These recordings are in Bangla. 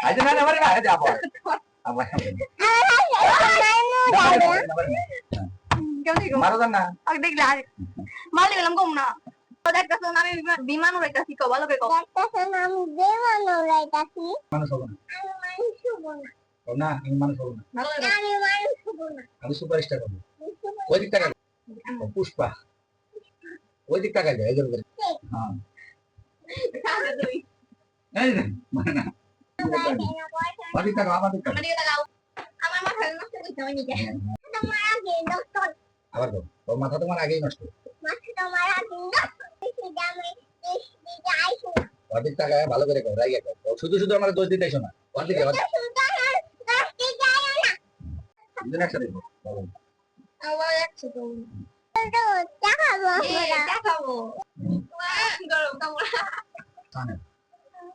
আচ্ছা না না মানে না আচ্ছা আবার মারো না আমি দেখলে আর মালি গেলাম কম না দেখতেছ আমি বিমা- বিমান উড়াইতাছি কো ভালো করে কও মানুষ হব। না না আমি মানুষ হব। না ভালো করে আমি সুপারস্টার হব। ওই দিক পুষ্পা ওই দিক টাকা যায় এদের উপরে হ্যাঁ। কও এই যে, মানে না ওই দিক টাকা আমার মাথা নষ্ট করতে আবার তোর মাথা তোমার আগেই নষ্ট টাকা ভালো করে কর রাইয়া কর শুধু শুধু আমার দোষ দিতে এসো না ওর দিকে ওর দুজন একসাথে বল, বলো। আবার একশো তো এই দেখাবো গরম কামড় টানে।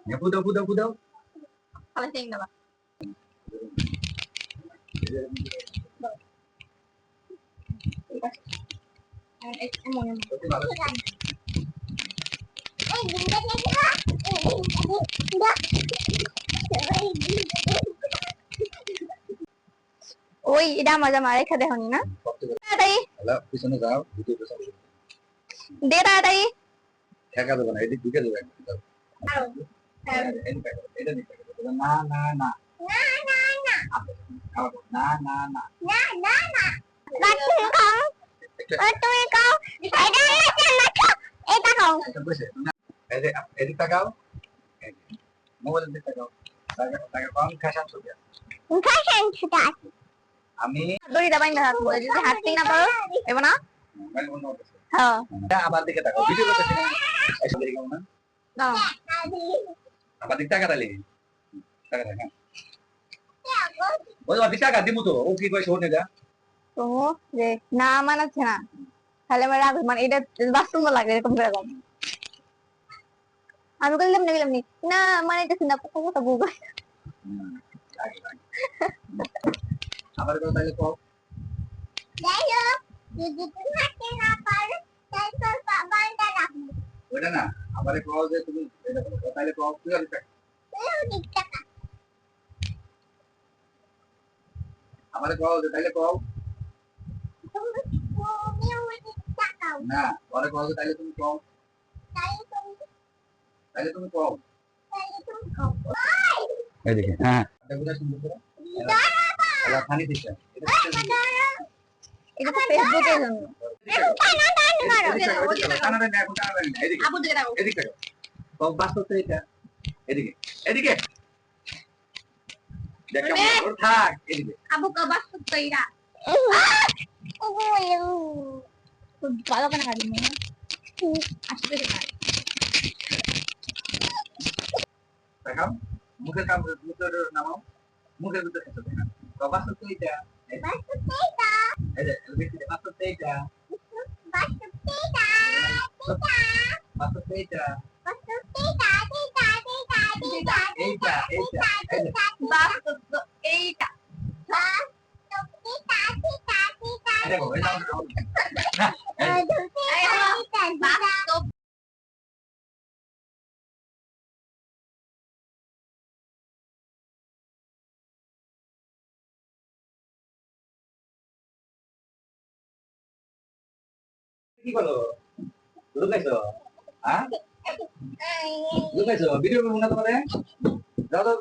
নে, ফুদাও ফুদাও ফুদাও খালা চেং দাও এমন সত্যি ভালো ওই এটা আমার জামা রেখা দেখনি না। তাড়াতাড়ি পিছনে যাও ভিডিও পেছনে দে তাড়াতাড়ি ঠেকা দেবো না এদিক ঢুকে দেবো এটা দিক টাকা। না না না। খাওয়া দাও। না না না। একটু বসে না, এই যে, এদিক তাকাও। মোবাইলের দিক তাকাও। টাকা টাকা কম খাসান ছবি আছে। আমি দড়িটা বাইন্ধা থাকব যদি হাঁটতে না পারো? এবার না। হ্যাঁ। এটা আমার দিকে তাকাও ভিডিও না এসব দিকে না। দাও। আমার দিক টাকা টাকা ওই টাকা দিমু তো। ও কি কয় শোনে যা তো যে না মানাচ্ছে না। তাহলে আমার রাগ মানে এটা বাস্তব লাগে এরকম করে আমি বললাম না গেলাম না। মানাইতেছি না কথা কথা বুঝা আমার কথা তাহলে কও। ওইটা না আমারে কও যে তুমি এটা করো। তাহলে কও তুই আর টাকা আমারে কও যে তাহলে কও। না পরে কও যে তাহলে তুমি কও। তাহলে তুমি কও। এদিকে হ্যাঁ। এটা সুন্দর করে। ফানি দিছে এটা এটা তো ফেসবুকের জন্য এদিকে এদিকে ওর থাক এদিকে। তো ভালো কেন না? মুখের কাম মুখের নামাও। মুখের ভিতরে খেতে না কও বাস্তব তো এটা এই যে বেশি বাস্তব তো এটা বাস্তব তো এটা এইটা এইটা এই যে বাস্তব তো এইটা এটা কও এটা আমাকে কও। না কি বলো লুকাইছো? হ্যাঁ? লুকাইছো? ভিডিও করব না তোমারে যাও তো